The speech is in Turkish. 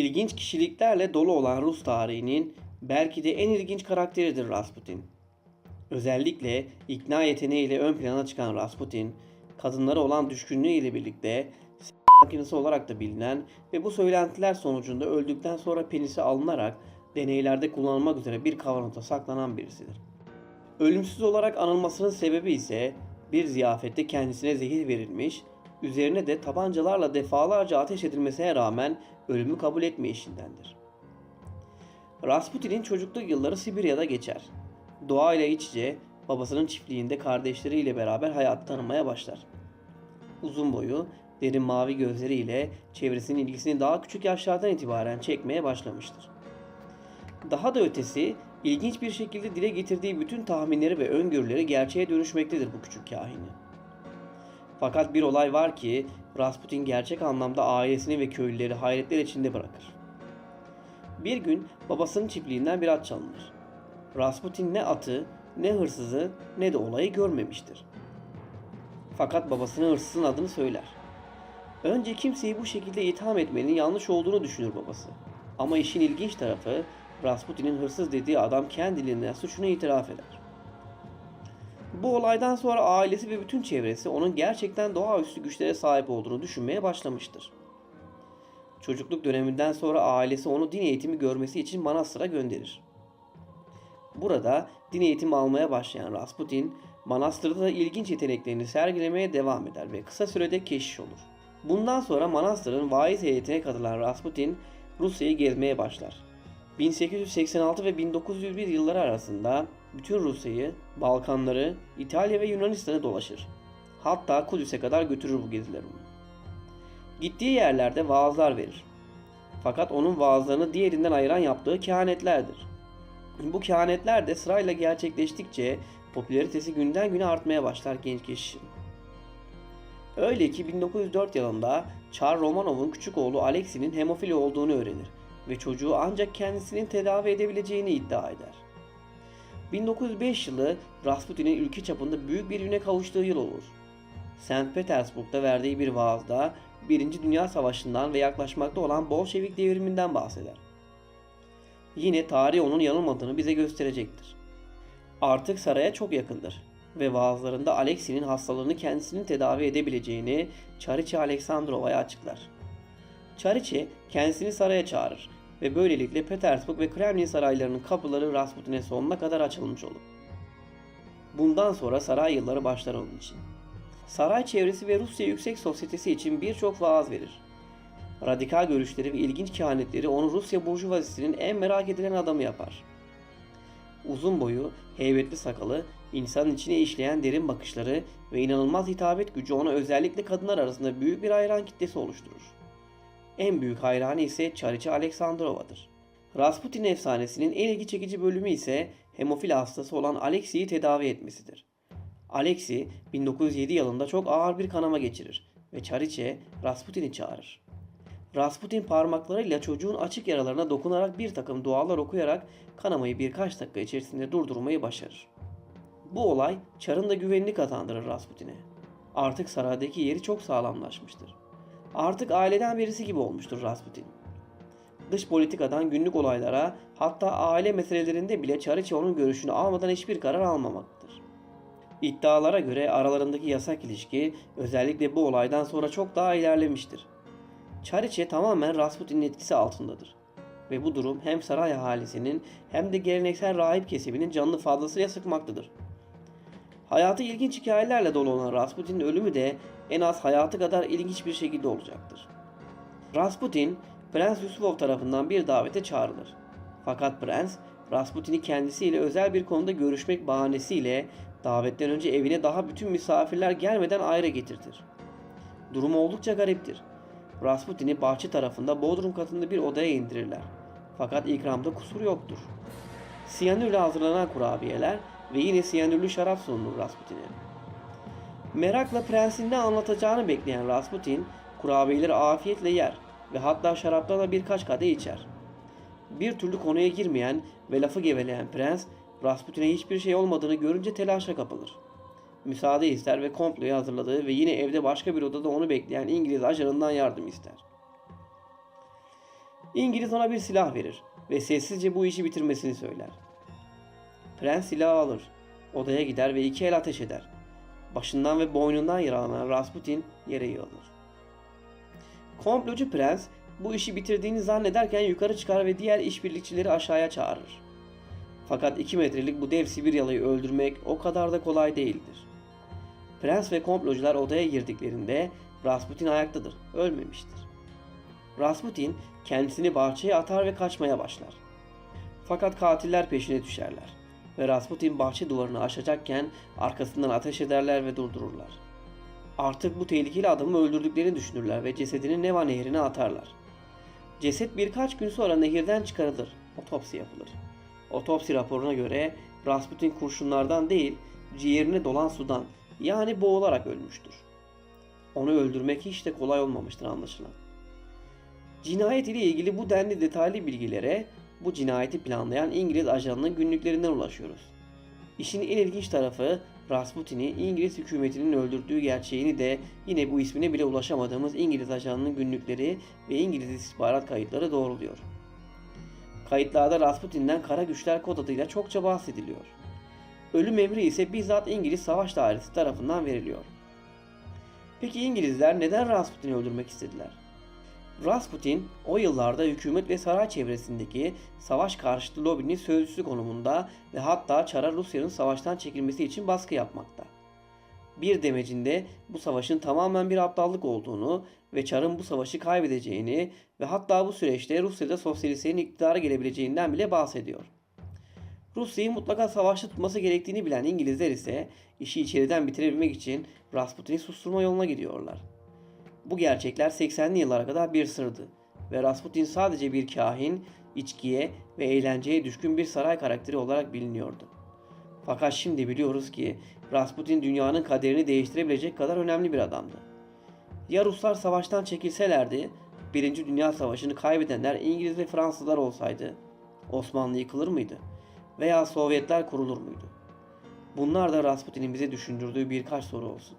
İlginç kişiliklerle dolu olan Rus tarihinin belki de en ilginç karakteridir Rasputin. Özellikle ikna yeteneğiyle ön plana çıkan Rasputin, kadınlara olan düşkünlüğü ile birlikte s- makinesi olarak da bilinen ve bu söylentiler sonucunda öldükten sonra penisi alınarak deneylerde kullanılmak üzere bir kavanozda saklanan birisidir. Ölümsüz olarak anılmasının sebebi ise bir ziyafette kendisine zehir verilmiş, üzerine de tabancalarla defalarca ateş edilmesine rağmen ölümü kabul etmeyişindendir. Rasputin'in çocukluk yılları Sibirya'da geçer. Doğayla iç içe babasının çiftliğinde kardeşleriyle beraber hayat tanımaya başlar. Uzun boyu, derin mavi gözleriyle çevresinin ilgisini daha küçük yaşlardan itibaren çekmeye başlamıştır. Daha da ötesi, ilginç bir şekilde dile getirdiği bütün tahminleri ve öngörüleri gerçeğe dönüşmektedir bu küçük kahini. Fakat bir olay var ki Rasputin gerçek anlamda ailesini ve köylüleri hayretler içinde bırakır. Bir gün babasının çiftliğinden bir at çalınır. Rasputin ne atı, ne hırsızı, ne de olayı görmemiştir. Fakat babasının hırsızın adını söyler. Önce kimseyi bu şekilde itham etmenin yanlış olduğunu düşünür babası. Ama işin ilginç tarafı Rasputin'in hırsız dediği adam kendiliğinden suçunu itiraf eder. Bu olaydan sonra ailesi ve bütün çevresi onun gerçekten doğaüstü güçlere sahip olduğunu düşünmeye başlamıştır. Çocukluk döneminden sonra ailesi onu din eğitimi görmesi için manastıra gönderir. Burada din eğitimi almaya başlayan Rasputin, manastırda da ilginç yeteneklerini sergilemeye devam eder ve kısa sürede keşiş olur. Bundan sonra manastırın vaiz heyetine katılan Rasputin, Rusya'yı gezmeye başlar. 1886 ve 1901 yılları arasında bütün Rusya'yı, Balkanları, İtalya ve Yunanistan'ı dolaşır. Hatta Kudüs'e kadar götürür bu geziler onu. Gittiği yerlerde vaazlar verir. Fakat onun vaazlarını diğerinden ayıran yaptığı kehanetlerdir. Bu kehanetler de sırayla gerçekleştikçe popülaritesi günden güne artmaya başlar genç keşişin. Öyle ki 1904 yılında Çar Romanov'un küçük oğlu Alexey'nin hemofili olduğunu öğrenir ve çocuğu ancak kendisinin tedavi edebileceğini iddia eder. 1905 yılı Rasputin'in ülke çapında büyük bir üne kavuştuğu yıl olur. St. Petersburg'da verdiği bir vaazda 1. Dünya Savaşı'ndan ve yaklaşmakta olan Bolşevik devriminden bahseder. Yine tarih onun yanılmadığını bize gösterecektir. Artık saraya çok yakındır ve vaazlarında Alexey'nin hastalığını kendisinin tedavi edebileceğini Çariçe Aleksandrova'ya açıklar. Çariçe kendisini saraya çağırır ve böylelikle Petersburg ve Kremlin saraylarının kapıları Rasputin'e sonuna kadar açılmış olur. Bundan sonra saray yılları başlar onun için. Saray çevresi ve Rusya Yüksek Sosyetesi için birçok vaaz verir. Radikal görüşleri ve ilginç kehanetleri onu Rusya burjuvazisinin en merak edilen adamı yapar. Uzun boyu, heybetli sakalı, insanın içine işleyen derin bakışları ve inanılmaz hitabet gücü ona özellikle kadınlar arasında büyük bir hayran kitlesi oluşturur. En büyük hayranı ise Çariçe Aleksandrova'dır. Rasputin efsanesinin en ilgi çekici bölümü ise hemofili hastası olan Alexey'i tedavi etmesidir. Alexey 1907 yılında çok ağır bir kanama geçirir ve Çariçe Rasputin'i çağırır. Rasputin parmaklarıyla çocuğun açık yaralarına dokunarak bir takım dualar okuyarak kanamayı birkaç dakika içerisinde durdurmayı başarır. Bu olay Çar'ın da güvenini kazandırır Rasputin'e. Artık saraydaki yeri çok sağlamlaşmıştır. Artık aileden birisi gibi olmuştur Rasputin. Dış politikadan günlük olaylara hatta aile meselelerinde bile Çariçe onun görüşünü almadan hiçbir karar almamaktadır. İddialara göre aralarındaki yasak ilişki özellikle bu olaydan sonra çok daha ilerlemiştir. Çariçe tamamen Rasputin'in etkisi altındadır. Ve bu durum hem saray ahalisinin hem de geleneksel rahip kesiminin canını fazlasıyla sıkmaktadır. Hayatı ilginç hikayelerle dolu olan Rasputin'in ölümü de en az hayatı kadar ilginç bir şekilde olacaktır. Rasputin, Prens Yusupov tarafından bir davete çağrılır. Fakat prens, Rasputin'i kendisiyle özel bir konuda görüşmek bahanesiyle davetten önce evine daha bütün misafirler gelmeden ayrı getirtir. Durum oldukça gariptir. Rasputin'i bahçe tarafında bodrum katında bir odaya indirirler. Fakat ikramda kusur yoktur. Siyanürle hazırlanan kurabiyeler ve yine siyanürlü şarap sunulur Rasputin'e. Merakla prensin ne anlatacağını bekleyen Rasputin kurabiyeleri afiyetle yer ve hatta şaraptan da birkaç kadeh içer. Bir türlü konuya girmeyen ve lafı geveleyen prens Rasputin'e hiçbir şey olmadığını görünce telaşa kapılır. Müsaade ister ve komployu hazırladığı ve yine evde başka bir odada onu bekleyen İngiliz ajanından yardım ister. İngiliz ona bir silah verir ve sessizce bu işi bitirmesini söyler. Prens silahı alır. Odaya gider ve iki el ateş eder. Başından ve boynundan yaralanan Rasputin yere yığılır. Komplocu prens bu işi bitirdiğini zannederken yukarı çıkar ve diğer işbirlikçileri aşağıya çağırır. Fakat 2 metrelik bu dev Sibiryalı'yı öldürmek o kadar da kolay değildir. Prens ve komplocular odaya girdiklerinde Rasputin ayaktadır, ölmemiştir. Rasputin kendisini bahçeye atar ve kaçmaya başlar. Fakat katiller peşine düşerler ve Rasputin bahçe duvarını aşacakken arkasından ateş ederler ve durdururlar. Artık bu tehlikeli adamı öldürdüklerini düşünürler ve cesedini Neva nehrine atarlar. Ceset birkaç gün sonra nehirden çıkarılır, otopsi yapılır. Otopsi raporuna göre Rasputin kurşunlardan değil, ciğerine dolan sudan yani boğularak ölmüştür. Onu öldürmek hiç de kolay olmamıştır anlaşılan. Cinayet ile ilgili bu denli detaylı bilgilere bu cinayeti planlayan İngiliz ajanının günlüklerinden ulaşıyoruz. İşin en ilginç tarafı Rasputin'i İngiliz hükümetinin öldürdüğü gerçeğini de yine bu ismine bile ulaşamadığımız İngiliz ajanının günlükleri ve İngiliz istihbarat kayıtları doğruluyor. Kayıtlarda Rasputin'den kara güçler kod adıyla çokça bahsediliyor. Ölüm emri ise bizzat İngiliz savaş dairesi tarafından veriliyor. Peki İngilizler neden Rasputin'i öldürmek istediler? Rasputin o yıllarda hükümet ve saray çevresindeki savaş karşıtı lobinin sözcüsü konumunda ve hatta Çar'a Rusya'nın savaştan çekilmesi için baskı yapmakta. Bir demecinde bu savaşın tamamen bir aptallık olduğunu ve Çar'ın bu savaşı kaybedeceğini ve hatta bu süreçte Rusya'da sosyalistlerin iktidara gelebileceğinden bile bahsediyor. Rusya'yı mutlaka savaşta tutması gerektiğini bilen İngilizler ise işi içeriden bitirebilmek için Rasputin'i susturma yoluna gidiyorlar. Bu gerçekler 80'li yıllara kadar bir sırdı ve Rasputin sadece bir kahin, içkiye ve eğlenceye düşkün bir saray karakteri olarak biliniyordu. Fakat şimdi biliyoruz ki Rasputin dünyanın kaderini değiştirebilecek kadar önemli bir adamdı. Ya Ruslar savaştan çekilselerdi, Birinci Dünya Savaşı'nı kaybedenler İngiliz ve Fransızlar olsaydı, Osmanlı yıkılır mıydı? Veya Sovyetler kurulur muydu? Bunlar da Rasputin'in bize düşündürdüğü birkaç soru olsun.